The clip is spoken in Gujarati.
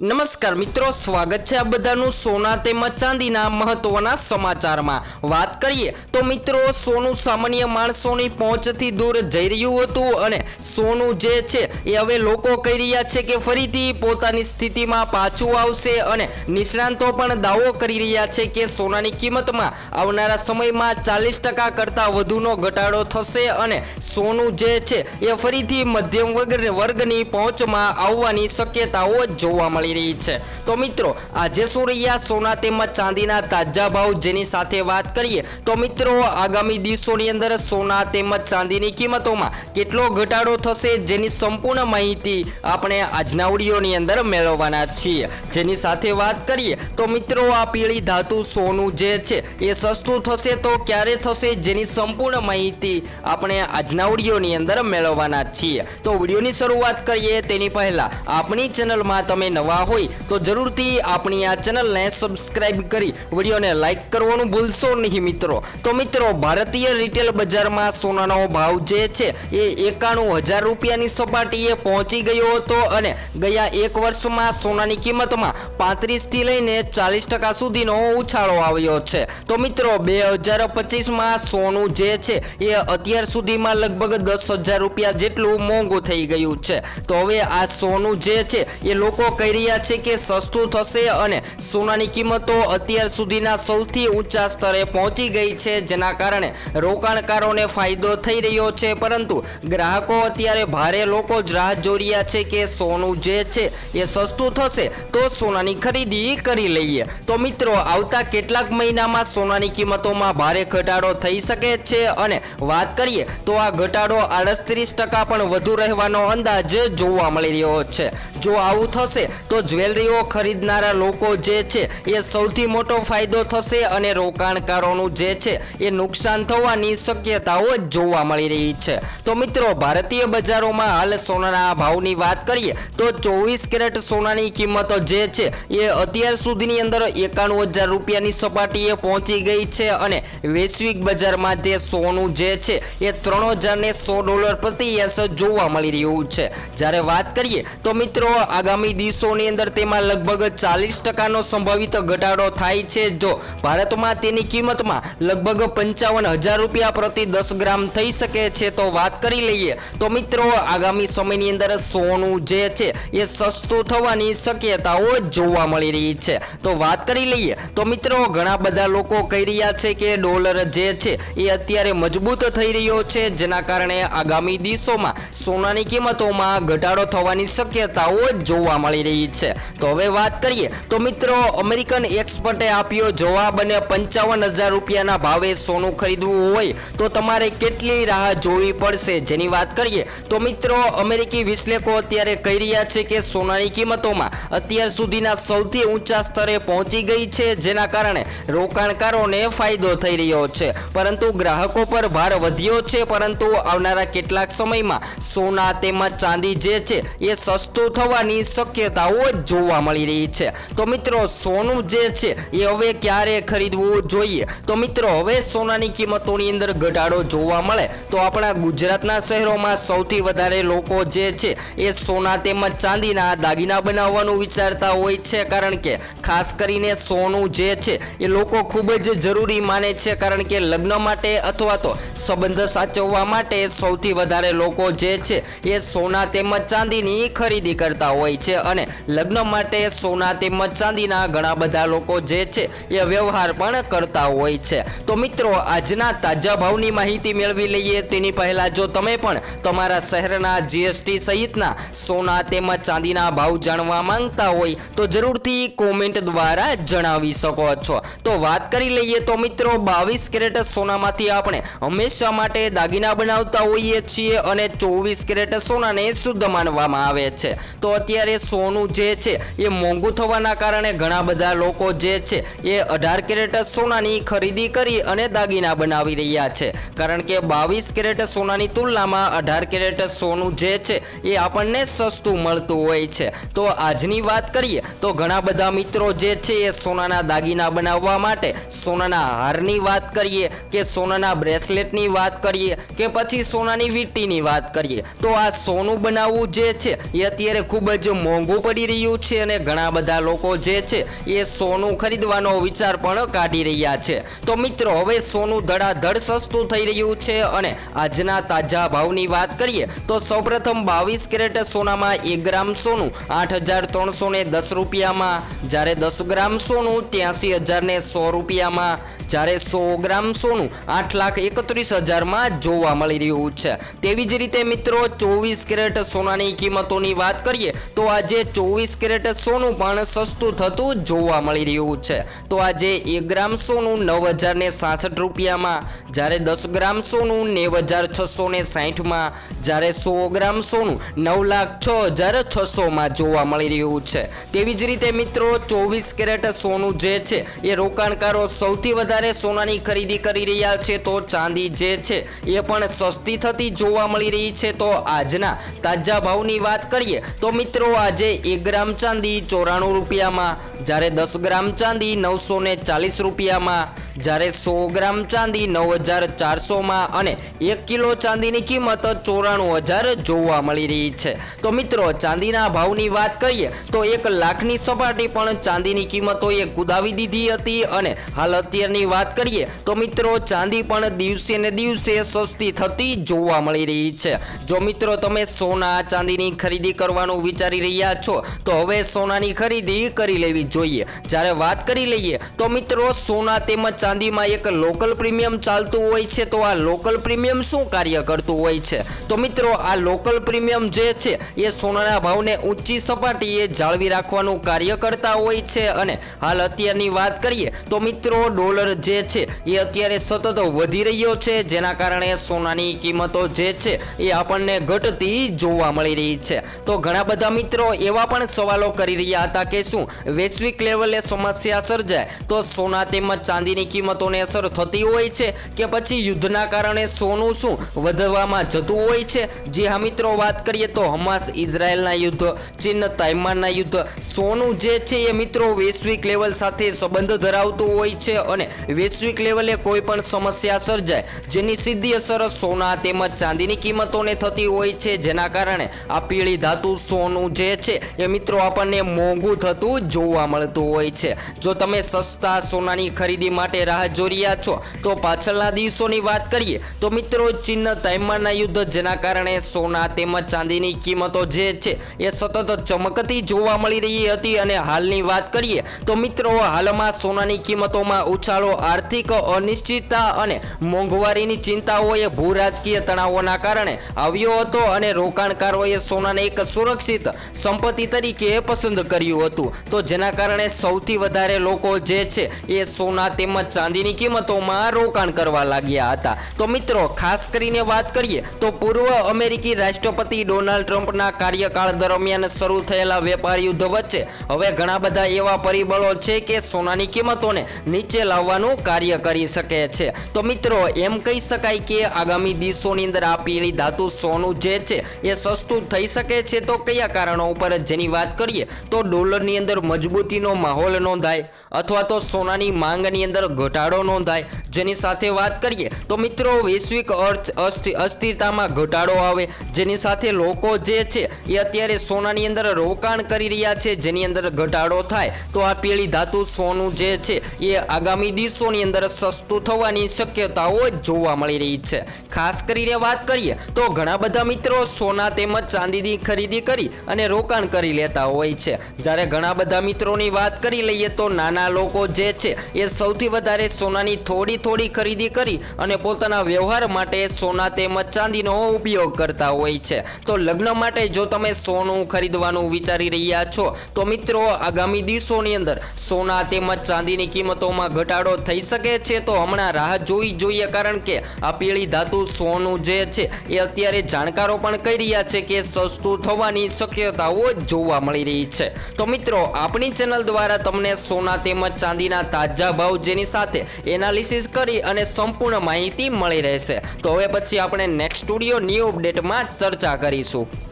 નમસ્કાર મિત્રો, સ્વાગત છે આ બધાનું સોના તેમજ ચાંદીના મહત્વના સમાચારમાં. વાત કરીએ તો મિત્રો, સોનું સામાન્ય માણસોની પહોંચથી દૂર જઈ રહ્યું હતું અને સોનું જે છે એ હવે લોકો કહી રહ્યા છે કે ફરીથી પોતાની સ્થિતિમાં પાછું આવશે અને નિષ્ણાંતો પણ દાવો કરી રહ્યા છે કે સોનાની કિંમતમાં આવનારા સમયમાં ચાલીસ ટકા કરતાં વધુનો ઘટાડો થશે અને સોનું જે છે એ ફરીથી મધ્યમ વર્ગ- વર્ગની પહોંચમાં આવવાની શક્યતાઓ જોવા મળી રહી છે. તો મિત્રો, આજે શું રહ્યા? સોના તેમજ ચાંદીના તાજા ભાવ જેની સાથે વાત કરીએ, તો મિત્રો, આગામી દિવસોની અંદર સોના તેમજ ચાંદીની કિંમતોમાં કેટલો ઘટાડો થશે જેની સંપૂર્ણ માહિતી આપણે આજના વિડીયોની અંદર મેળવવાના છીએ. જેની સાથે વાત કરીએ, તો મિત્રો, આ પીળી ધાતુ સોનું જે છે, એ સસ્તું થશે તો ક્યારે થશે જેની સંપૂર્ણ માહિતી આપણે આજના વિડીયોની અંદર મેળવવાના છીએ. તો વિડીયોની શરૂઆત કરીએ, તેની પહેલા આપણી ચેનલમાં તમે નવા હોય તો જરૂરથી આપણી આ ચેનલને સબસ્ક્રાઇબ કરી વિડીયોને લાઇક કરવાનું ભૂલશો નહીં મિત્રો. તો મિત્રો, ભારતીય રિટેલ બજારમાં સોનાનો ભાવ જે છે એ એકાણું હજાર રૂપિયાની સપાટીએ પહોંચી ગયો હતો અને ગયા એક વર્ષમાં સોનાની કિંમતમાં પાંત્રીસથી લઈને ચાલીસ ટકા સુધીનો ઉછાળો આવ્યો છે. તો મિત્રો, બે હજાર પચીસમાં સોનું જે છે એ અત્યાર સુધીમાં લગભગ દસ હજાર રૂપિયા જેટલું મોંઘું થઈ ગયું છે. તો હવે આ સોનું જે છે એ લોકો કહી રહ્યા છે કે સસ્તું થશે અને સોનાની કિંમતો અત્યાર સુધીના સૌથી ઊંચા સ્તરે પહોંચી ગઈ છે, જેના કારણે રોકાણકારોને ફાયદો થઈ રહ્યો છે. પરંતુ ગ્રાહકો અત્યારે ભારે લોકો જ રાહ જોઈ રહ્યા છે કે સોનું જે છે એ સસ્તું થશે તો સોનાની ખરીદી કરી લઈએ. તો મિત્રો, આવતા કેટલાક મહિનામાં સોનાની કિંમતોમાં ભારે ઘટાડો થઈ શકે છે અને વાત કરીએ તો આ ઘટાડો આડત્રીસ ટકા પણ વધુ રહેવાનો અંદાજ જોવા મળી રહ્યો છે. જો આવું થશે તો જ્વેલરીઓ ખરીદનારા લોકો જે છે, એ સૌથી મોટો ફાયદો થશે અને રોકાણકારોનું જે છે, એ નુકસાન થવાની શક્યતાઓ જોવા મળી રહી છે. તો મિત્રો, ભારતીય બજારોમાં હાલ સોનાના ભાવની વાત કરીએ, તો ચોવીસ કેરેટ સોનાની કિંમતો જે છે, એ અત્યાર સુધીની અંદર એકાણું હજાર રૂપિયાની સપાટીએ પહોંચી ગઈ છે અને વૈશ્વિક બજારમાં જે સોનું જે છે, એ ત્રણ હજાર ને સો ડોલર પ્રતિ યસ જોવા મળી રહ્યું છે. જ્યારે વાત કરીએ, તો મિત્રો, આગામી દિવસોની અંદર તેમાં લગભગ ચાલીસ ટકાનો સંભવિત ઘટાડો થાય છે. જો ભારતમાં તેની કિંમતમાં લગભગ પંચાવન હજાર રૂપિયા પ્રતિ દસ ગ્રામ થઈ શકે છે તો વાત કરી લઈએ. તો મિત્રો, આગામી સમયની અંદર સોનું જે છે એ સસ્તું થવાની શક્યતાઓ જોવા મળી રહી છે. તો વાત કરી લઈએ. તો મિત્રો, ઘણા બધા લોકો કહી રહ્યા છે કે ડોલર જે છે એ અત્યારે મજબૂત થઈ રહ્યો છે. જેના કારણે આગામી દિવસોમાં સોનાની કિંમતોમાં ઘટાડો થવાની શક્યતાઓ જોવા મળી રહી છે. તો હવે વાત કરીએ, તો મિત્રો, અમેરિકન એક્સપર્ટે આપ્યો જવાબ અને પંચાવન હજાર રૂપિયાના ભાવે સોનું ખરીદવું હોય તો તમારે કેટલી રાહ જોવી પડશે જેની વાત કરીએ? તો મિત્રો, અમેરિકી વિશ્લેષકો અત્યારે કહી રહ્યા છે કે સોનાની કિંમતોમાં અત્યાર સુધીના સૌથી ઊંચા સ્તરે પહોંચી ગઈ છે, જેના કારણે રોકાણકારોને ફાયદો થઈ રહ્યો છે. પરંતુ ગ્રાહકો પર ભાર વધ્યો છે, પરંતુ આવનારા કેટલાક સમયમાં સોના તેમજ ચાંદી જે છે, એ સસ્તું થવાની શક્યતાઓ જોવા મળી રહી છે. તો મિત્રો, સોનું જે છે, એ હવે ક્યારે ખરીદવું જોઈએ? તો મિત્રો, હવે સોનાની કિંમતોની અંદર ઘટાડો જોવા મળે. તો આપણા ગુજરાતના શહેરોમાં સૌથી વધારે લોકો જે છે, એ સોના તેમજ ચાંદીના દાગીના બનાવવાનું વિચારતા હોય છે. કારણ કે, ખાસ કરીને સોનું જે છે, એ લોકો ખૂબ જ જરૂરી માને છે. કારણ કે, લગ્ન માટે અથવા તો સંબંધ સાચવવા માટે સૌથી વધારે લોકો જે છે, એ સોના તેમજ ચાંદીની ખરીદી કરતા હોય છે. અને લગ્ન માટે સોના તેમજ ચાંદીના ઘણા બધા લોકો જે છે એ વ્યવહાર પણ કરતા હોય છે. તો મિત્રો, આજના તાજા ભાવની માહિતી મેળવી લઈએ. તેની પહેલા જો તમે પણ તમારા શહેરના જીએસટી સહિતના સોના તેમજ ચાંદીના ભાવ જાણવા માંગતા હોય, તો જરૂરથી કોમેન્ટ દ્વારા જણાવી શકો છો. તો વાત કરી લઈએ તો મિત્રો, બાવીસ કેરેટ સોનામાંથી આપણે હંમેશા માટે દાગીના બનાવતા હોઈએ છીએ અને ચોવીસ કેરેટ સોનાને શુદ્ધ માનવામાં આવે છે. તો અત્યારે સોનું જે છે એ મોંઘું થવાના કારણે ઘણા બધા લોકો જે છે એ અઢાર કેરેટ સોનાની ખરીદી કરી અને દાગીના બનાવી રહ્યા છે. કારણ કે બાવીસ કેરેટ સોનાની તુલનામાં અઢાર કેરેટ સોનું જે છે એ આપણને સસ્તું મળતું હોય છે. તો આજની વાત કરીએ તો ઘણા બધા મિત્રો જે છે એ સોનાના દાગીના બનાવવા માટે સોનાના હારની વાત કરીએ કે સોનાના બ્રેસલેટની વાત કરીએ કે પછી સોનાની વીંટીની વાત કરીએ. તો આ સોનું બનાવવું જે છે એ અત્યારે ખૂબ જ મોંઘું પડી રહ્યું છે અને ઘણા બધા લોકો જે છે એ સોનું ખરીદવાનો વિચાર પણ કાઢી રહ્યા છે. તો મિત્રો, હવે સોનું ધડાધડ સસ્તું થઈ રહ્યું છે અને આજના તાજા ભાવની વાત કરીએ તો સૌપ્રથમ બાવીસ કેરેટ સોનામાં એક ગ્રામ સોનું, આઠ હજાર ત્રણસો ને દસ રૂપિયામાં. જ્યારે દસ ગ્રામ સોનું, ત્યાંસી હજાર ને સો રૂપિયામાં. જ્યારે સો ગ્રામ સોનું, આઠ લાખ એકત્રીસ હજારમાં જોવા મળી રહ્યું છે. તેવી જ રીતે મિત્રો, ચોવીસ કેરેટ સોનાની કિંમતોની વાત કરીએ તો આજે ચોવીસ કેરેટ સોનું પણ સસ્તું થતું જોવા મળી રહ્યું છે. તો આજે એક ગ્રામ સોનું નવ હજાર ને સાસઠ રૂપિયામાં, જ્યારે દસ ગ્રામ સોનું નેવ હજાર છસો ને સાહીઠમાં, જ્યારે સો ગ્રામ સોનું નવ લાખ છ હજાર છસોમાં જોવા મળી રહ્યું છે. તેવી જ રીતે મિત્રો, ચોવીસ કેરેટ સોનું જે છે, એ રોકાણકારો સૌથી વધારે સોનાની ખરીદી કરી રહ્યા છે. તો ચાંદી જે છે, એ પણ સસ્તી થતી જોવા મળી રહી છે. તો આજના તાજા ભાવની વાત કરીએ, તો મિત્રો, આજે એક ગ્રામ ચાંદી ચોરાણું રૂપિયામાં, જ્યારે દસ ગ્રામ ચાંદી નવસો ને ચાલીસ રૂપિયામાં, જ્યારે સો ગ્રામ ચાંદી નવ હજાર ચારસોમાં અને એક કિલો ચાંદીની કિંમત ચોરાણું હજાર જોવા મળી રહી છે. તો મિત્રો, ચાંદીના ભાવની વાત કરીએ, તો એક લાખની સપાટી પણ ચાંદીની કિંમતોએ કુદાવી દીધી હતી અને હાલ અત્યારની વાત કરીએ, તો મિત્રો, ચાંદી પણ દિવસે ને દિવસે સસ્તી થતી જોવા મળી રહી છે. જો મિત્રો, તમે સોના ચાંદીની ખરીદી કરવાનું વિચારી રહ્યા છો તો હવે સોનાની ખરીદી કરી લેવી જોઈએ. જ્યારે વાત કરી લઈએ તો મિત્રો, સોના તેમજ ચાંદીમાં એક લોકલ પ્રીમિયમ ચાલતું હોય છે. તો આ લોકલ પ્રીમિયમ શું કાર્ય કરતું હોય છે? તો મિત્રો, આ લોકલ પ્રીમિયમ જે છે, એ સોનાના ભાવને ઊંચી સપાટીએ જાળવી રાખવાનું કાર્ય કરતા હોય છે. અને હાલ અત્યારની વાત કરીએ તો મિત્રો, ડોલર જે છે, એ અત્યારે સતત વધી રહ્યો છે. જેના કારણે સોનાની કિંમતો જે છે, એ આપણને ઘટતી જોવા મળી રહી છે. તો ઘણા બધા મિત્રો એવા પણ સવાલો કરી રહ્યા હતા કે શું વૈશ્વિક લેવલે સમસ્યા સર્જાય તો સોના તેમજ ચાંદીની કિંમતોને અસર થતી હોય છે કે પછી યુદ્ધના કારણે સોનું શું વધવામાં જતું હોય છે? જે હા, મિત્રો, વાત કરીએ તો હમાસ ઇઝરાયલના યુદ્ધ, ચીન તાઇમાનના યુદ્ધ, સોનું જે છે એ મિત્રો વૈશ્વિક લેવલ સાથે સંબંધ ધરાવતું હોય છે અને વૈશ્વિક લેવલે કોઈ પણ સમસ્યા સર્જાય જેની સીધી અસર સોના તેમજ ચાંદીની કિંમતોને થતી હોય છે. જેના કારણે આ પીળી ધાતુ સોનું જે છે એ મિત્રો, આપણને મોંઘું થતું જોવા મળતું હોય છે. જો તમે સસ્તા સોનાની ખરીદી માટે રાહ જોઈ રહ્યા છો, તો પાછળના દિવસોની વાત કરીએ, તો મિત્રો, ચીન તાઇવાનના યુદ્ધ, જેના કારણે સોના તેમજ ચાંદીની કિંમતો જે છે, એ સતત ચમકતી જોવા મળી રહી હતી. અને હાલની વાત કરીએ, તો મિત્રો, હાલમાં સોનાની કિંમતોમાં ઉછાળો, આર્થિક અનિશ્ચિતતા અને મોંઘવારીની ચિંતાઓએ ભૂ રાજકીય તણાવોના કારણે આવ્યો હતો. અને રોકાણકારોએ સોનાને એક સુરક્ષિત સંપત્તિ તરીકે પસંદ કર્યું હતું. તો જેના કારણે સૌથી વધારે લોકો જે છે એ સોના તેમજ ચાંદીની કિંમતોમાં રોકાણ કરવા લાગ્યા હતા. તો મિત્રો, ખાસ કરીને વાત કરીએ તો પૂર્વ અમેરિકી રાષ્ટ્રપતિ ડોનાલ્ડ ટ્રમ્પના કાર્યકાળ દરમિયાન શરૂ થયેલા વેપાર યુદ્ધ વચ્ચે હવે ઘણા બધા એવા પરિબળો છે કે સોનાની કિંમતોને નીચે લાવવાનું કાર્ય કરી શકે છે. તો મિત્રો, એમ કહી શકાય કે આગામી દિવસોની અંદર આ પીળી ધાતુ સોનું જે છે એ સસ્તું થઈ શકે છે તો કયા કારણો ઉપર જેની વાત કરીએ તો ડોલરની અંદર મજબૂતીનો માહોલ નોંધાય અથવા તો સોનાની માંગની અંદર ઘટાડો નોંધાય. જેની સાથે વાત કરીએ તો મિત્રો વૈશ્વિક અર્થ અસ્થિ- અસ્થિરતામાં ઘટાડો આવે. જેની સાથે લોકો જે છે એ અત્યારે સોનાની અંદર રોકાણ કરી રહ્યા છે. જેની અંદર ઘટાડો થાય તો આ પીળી ધાતુ સોનું જે છે એ આગામી દિવસોની અંદર સસ્તું થવાની શક્યતાઓ જોવા મળી રહી છે. ખાસ કરીને વાત કરીએ તો ઘણા બધા મિત્રો સોના તેમજ ચાંદીની ખરીદી કરી અને રોકાણ કરી લેતા હોય છે. જ્યારે ઘણા બધા મિત્રોની વાત કરી લઈએ તો નાના લોકો જે છે, એ સૌથી વધારે સોનાની થોડી થોડી ખરીદી કરી અને પોતાના વ્યવહાર માટે સોના તેમજ ચાંદીનો ઉપયોગ કરતા હોય છે. તો લગ્ન માટે જો તમે સોનું ખરીદવાનું વિચારી રહ્યા છો, તો મિત્રો આગામી દિવસોની અંદર સોના તેમજ ચાંદીની કિંમતોમાં ઘટાડો થઈ શકે છે. તો હમણાં રાહ જોઈ જોઈએ, કારણ કે આ પીળી ધાતુ સોનું જે છે, એ અત્યારે જાણકારો પણ કહી રહ્યા છે કે સસ્તું થવાની શક્યતાઓ જોવા મળી રહી છે. તો મિત્રો, આપણી ચેનલ દ્વારા તમને સોના તેમજ ચાંદીના તાજા ભાવ જેની સાથે એનાલિસિસ કરી અને સંપૂર્ણ માહિતી મળી રહેશે. તો હવે પછી આપણે નેક્સ્ટ સ્ટુડિયો ન્યૂ અપડેટમાં ચર્ચા કરીશું.